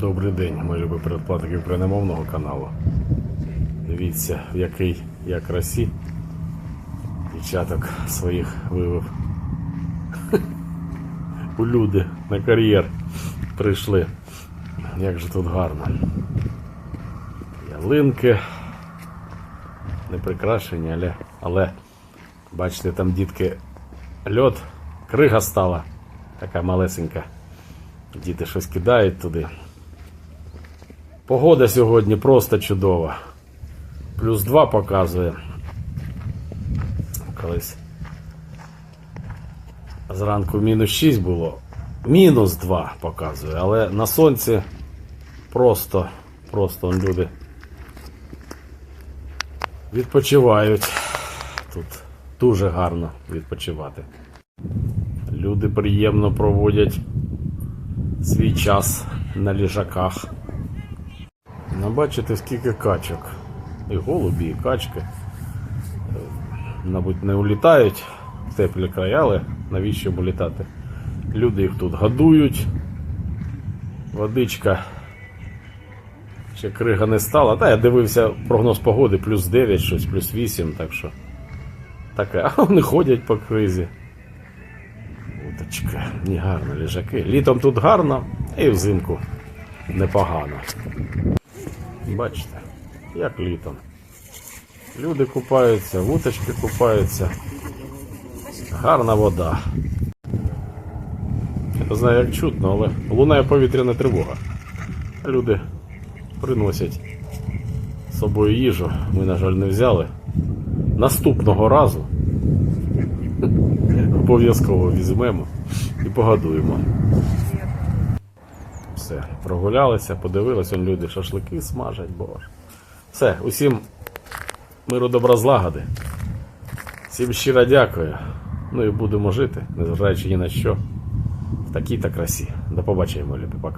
Добрий день, мої любі передплатники україномовного каналу. Дивіться, в який я красі. Дівчаток своїх вивив. У люди на кар'єр прийшли. Як же тут гарно. Ялинки. Не прикрашені, але, але бачите, там дітки льот, крига стала, така малесенька. Діти щось кидають туди. Погода сьогодні просто чудова. Плюс 2 показує. Колись зранку мінус 6 було. Мінус 2 показує, але на сонці просто, просто люди відпочивають. Тут дуже гарно відпочивати. Люди приємно проводять свій час на ліжаках. Бачите, скільки качок. І голубі, і качки. Е, Мабуть, не улітають в теплі края, але навіщо б улітати? Люди їх тут годують. Водичка. Ще крига не стала. Та я дивився прогноз погоди плюс 9, щось, плюс 8, так що. Таке, а вони ходять по кризі. Уточка, не гарно ліжаки. Літом тут гарно, і взимку непогано. Бачите, як літом. Люди купаються, вуточки купаються. Гарна вода. Я не знаю, як чутно, але лунає повітряна тривога. Люди приносять з собою їжу. Ми, на жаль, не взяли. Наступного разу обов'язково візьмемо і погодуємо. Все, прогулялися, подивилися, он люди шашлики смажать, боже. Все, усім миру добра злагоди. Всім щиро дякую. Ну і будемо жити, незважаючи ні на що. В такій та красі. До побачення, любі, пока.